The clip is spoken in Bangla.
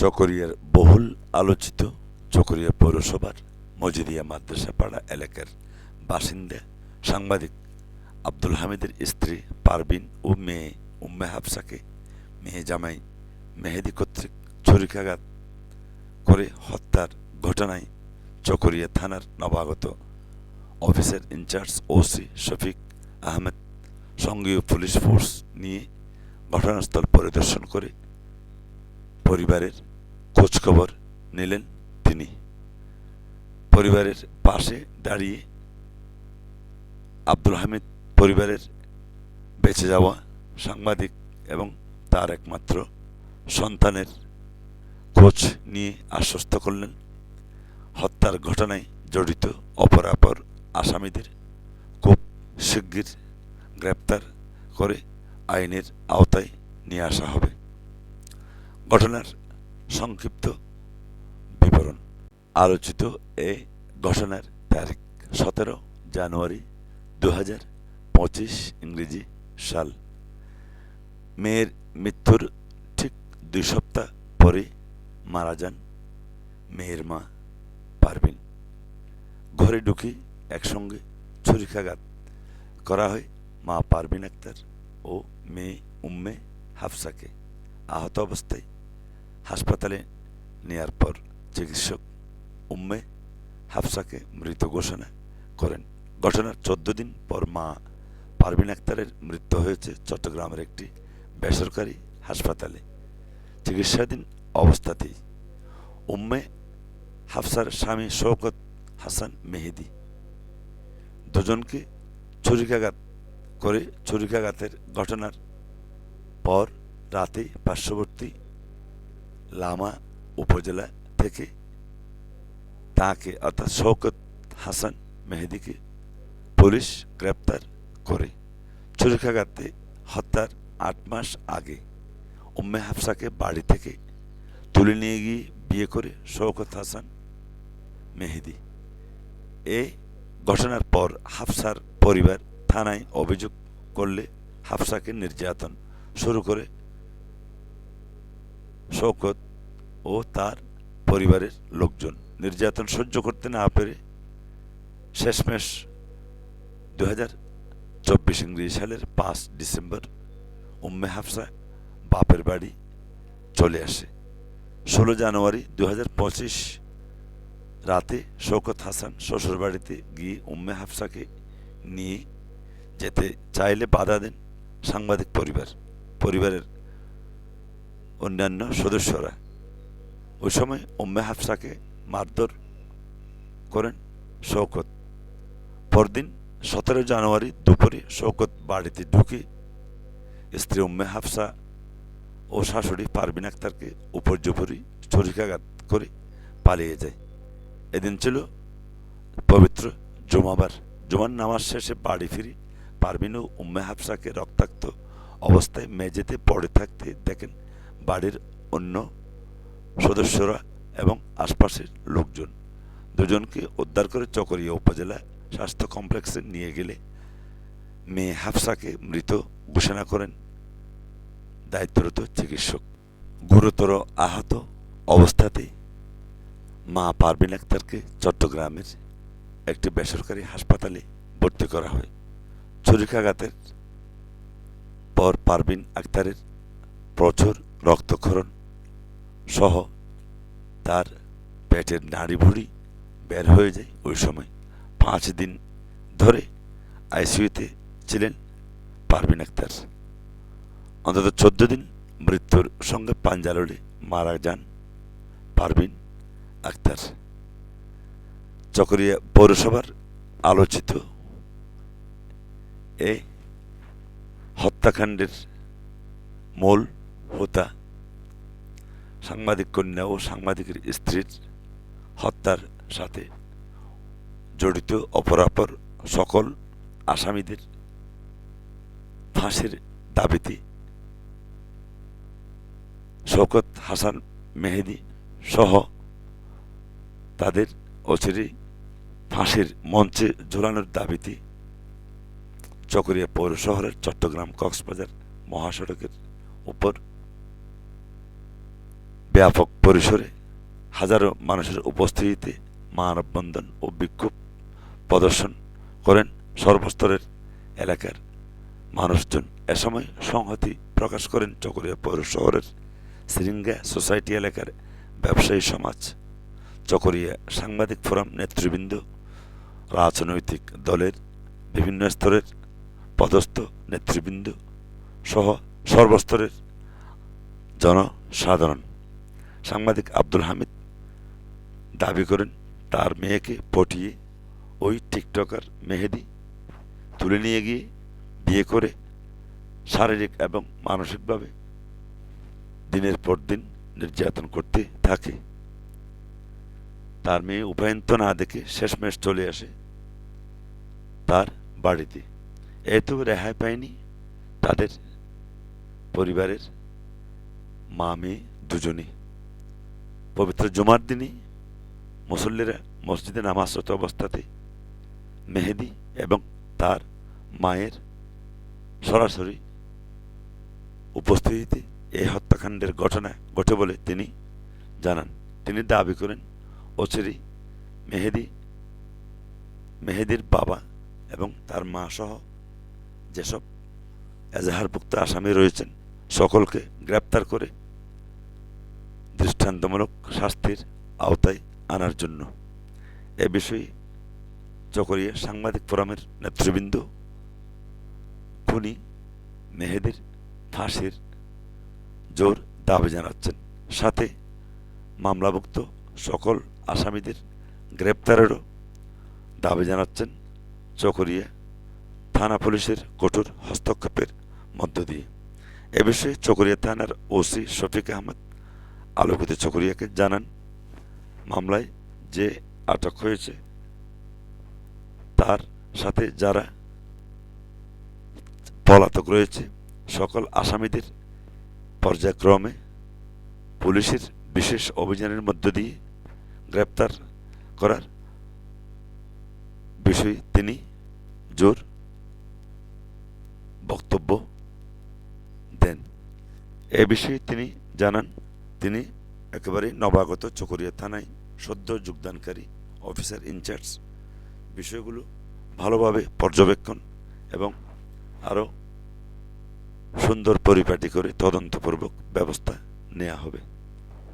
চকরিয়ার বহুল আলোচিত চকরিয়া পৌরসভার মজিদিয়া মাদ্রাসা পাড়া এলাকার বাসিন্দা সাংবাদিক আব্দুল হামিদের স্ত্রী পারবিন ও মেয়ে উম্মে হাফসাকে মেয়ে জামাই মেহেদি কর্তৃক ছুরিকাঘাত করে হত্যার ঘটনায় চকরিয়া থানার নবাগত officer in charge OC Shafiq Ahmed সঙ্গীয় police force নিয়ে ঘটনাস্থল পরিদর্শন করে পরিবারের খোঁজখবর নিলেন তিনি। পরিবারের পাশে দাঁড়িয়ে আব্দুল হামিদ পরিবারের বেঁচে যাওয়া সাংবাদিক এবং তার একমাত্র সন্তানের খোঁজ নিয়ে আশ্বস্ত করলেন। হত্যার ঘটনায় জড়িত অপরাপর আসামিদের খুব শিগগির গ্রেপ্তার করে আইনের আওতায় নিয়ে আসা হবে। ঘটনার সংক্ষিপ্ত বিবরণ। আলোচিত এ ঘটনার তারিখ সতেরো জানুয়ারি দু হাজার পঁচিশ ইংরেজি সাল। মেয়ের মৃত্যুর ঠিক দুই সপ্তাহ পরে মারা যান মেয়ের মা পারবিন ঘরে ঢুকে একসঙ্গে ছুরিকাঘাত করা হয় মা পারবিন আক্তার ও মেয়ে উম্মে হাফসাকে। আহত অবস্থায় হাসপাতালে নেয়ার পর চিকিৎসক উম্মে হাফসাকে মৃত ঘোষণা করেন। ঘটনার চোদ্দ দিন পর মা পারভিন আক্তারের মৃত্যু হয়েছে চট্টগ্রামের একটি বেসরকারি হাসপাতালে। চিকিৎসাধীন অবস্থাতেই উম্মে হাফসার স্বামী শওকত হাসান মেহেদি দুজনকে ছুরিকাঘাত করে ছুরিকাঘাতের ঘটনার পর রাতে পার্শ্ববর্তী লামা উপজেলা থেকে তাকে, অর্থাৎ শওকত হাসান মেহেদিকে পুলিশ গ্রেপ্তার করে। ছুরিকাঘাতে হত্যার আট মাস আগে উম্মে হাফসাকে বাড়ি থেকে তুলে নিয়ে গিয়ে বিয়ে করে শওকত হাসান মেহেদি। এ ঘটনার পর হাফসার পরিবার থানায় অভিযোগ করলে হাফসাকে নির্যাতন শুরু করে শওকত ও তার পরিবারের লোকজন। নির্যাতন সহ্য করতে না পেরে শেষমেশ দু হাজার চব্বিশ ইংরেজি সালের পাঁচ ডিসেম্বর উম্মে হাফসা বাপের বাড়ি চলে আসে। ষোলো জানুয়ারি দু হাজার পঁচিশ রাতে শওকত হাসান শ্বশুর বাড়িতে গিয়ে উম্মে হাফসাকে নিয়ে যেতে চাইলে বাধা দেন সাংবাদিক পরিবার। পরিবারের অন্যান্য সদস্যরা। ওই সময় উম্মে হাফসাকে মারধর করেন শওকত। পরদিন সতেরো জানুয়ারি দুপুরে শওকত বাড়িতে ঢুকে স্ত্রী উম্মে হাফসা ও শাশুড়ি পারবিন আক্তারকে উপর্যুপরি ছুরিকাঘাত করে পালিয়ে যায়। এদিন ছিল পবিত্র জুমাবার। জুমার নামাজ শেষে বাড়ি ফিরি পারবিন ও উম্মে হাফসাকে রক্তাক্ত অবস্থায় মেঝেতে পড়ে থাকতে দেখেন বাড়ির অন্য সদস্যরা এবং আশপাশের লোকজন। দুজনকে উদ্ধার করে চকরিয়া উপজেলা স্বাস্থ্য কমপ্লেক্সে নিয়ে গেলে মেয়ে হাফসাকে মৃত ঘোষণা করেন দায়িত্বরত চিকিৎসক। গুরুতর আহত অবস্থাতে মা পারবিন আক্তারকে চট্টগ্রামের একটি বেসরকারি হাসপাতালে ভর্তি করা হয়। ছুরিকাঘাতের পর পারবিন আক্তারের প্রচুর রক্তক্ষরণ সহ তার পেটের নাড়ি ভুড়ি বের হয়ে যায়। ওই সময় পাঁচ দিন ধরে আইসিইউতে ছিলেন পারভিন আক্তার। অন্তত চোদ্দ দিন মৃত্যুর সঙ্গে পাঞ্জালড়ে মারা যান পারভিন আক্তার। চকরিয়া পৌরসভার আলোচিত এ হত্যাকাণ্ডের মূল হোতা, সাংবাদিক কন্যা ও সাংবাদিকের স্ত্রীর হত্যার সাথে জড়িত অপরাপর সকল আসামিদের ফাঁসির দাবিতে শওকত হাসান মেহেদি সহ তাদের অচিরে ফাঁসির মঞ্চে ঝোলানোর দাবিতে চকরিয়া পৌর শহরের চট্টগ্রাম কক্সবাজার মহাসড়কের উপর ব্যাপক পরিসরে হাজারো মানুষের উপস্থিতিতে মানববন্ধন ও বিক্ষোভ প্রদর্শন করেন সর্বস্তরের এলাকার মানুষজন। এ সময় সংহতি প্রকাশ করেন চকরিয়া পৌর শহরের সিরিঙ্গা সোসাইটি এলাকার ব্যবসায়ী সমাজ। চকরিয়া সাংবাদিক ফোরাম নেতৃবৃন্দ, রাজনৈতিক দলের বিভিন্ন স্তরের পদস্থ নেতৃবৃন্দ সহ সর্বস্তরের জনসাধারণ। সাংবাদিক আব্দুল হামিদ দাবি করেন, তার মেয়েকে পটিয়ে ওই টিকটকার মেহেদি তুলে নিয়ে গিয়ে বিয়ে করে শারীরিক এবং মানসিকভাবে দিনের পর দিন নির্যাতন করতে থাকে। তার মেয়ে উপায়ন্ত না দেখে শেষমেশ চলে আসে তার বাড়িতে। এত রেহাই পায়নি তাদের পরিবারের মা মেয়ে দুজনেই। পবিত্র জুমার দিনই মুসল্লিরা মসজিদে নামাজরত অবস্থাতে মেহেদি এবং তার মায়ের সরাসরি উপস্থিতিতে এই হত্যাকাণ্ডের ঘটনা ঘটে বলে তিনি জানান। তিনি দাবি করেন, অচিরেই মেহেদি, মেহেদির বাবা এবং তার মা সহ যেসব এজাহারভুক্ত আসামি রয়েছেন, সকলকে গ্রেপ্তার করে দৃষ্টান্তমূলক শাস্তির আওতায় আনার জন্য। এ বিষয়ে চকরিয়া সাংবাদিক ফোরামের নেতৃবৃন্দ খুনি মেহেদির ফাঁসির জোর দাবি জানাচ্ছেন। সাথে মামলাভুক্ত সকল আসামিদের গ্রেপ্তারেরও দাবি জানাচ্ছেন চকরিয়া থানা পুলিশের কঠোর হস্তক্ষেপের মধ্য দিয়ে। এ বিষয়ে চকরিয়া থানার ওসি শফিক আহমদ আলোকিত চকরিয়াকে জানান মামলায় যে আটক হয়েছে, তার সাথে যারা পলাতক রয়েছে, সকল আসামিদের পর্যায়ক্রমে পুলিশের বিশেষ অভিযানের মধ্য দিয়ে গ্রেপ্তার করার বিষয়ে তিনি জোর বক্তব্য দেন। এ বিষয়ে তিনি জানান তিনি একেবারে নবাগত চকরিয়া থানায় সদ্য যোগদানকারী অফিসার ইনচার্জ বিষয়গুলো ভালোভাবে পর্যবেক্ষণ এবং আরও সুন্দর পরিপাটি করে তদন্তপূর্বক ব্যবস্থা নেওয়া হবে।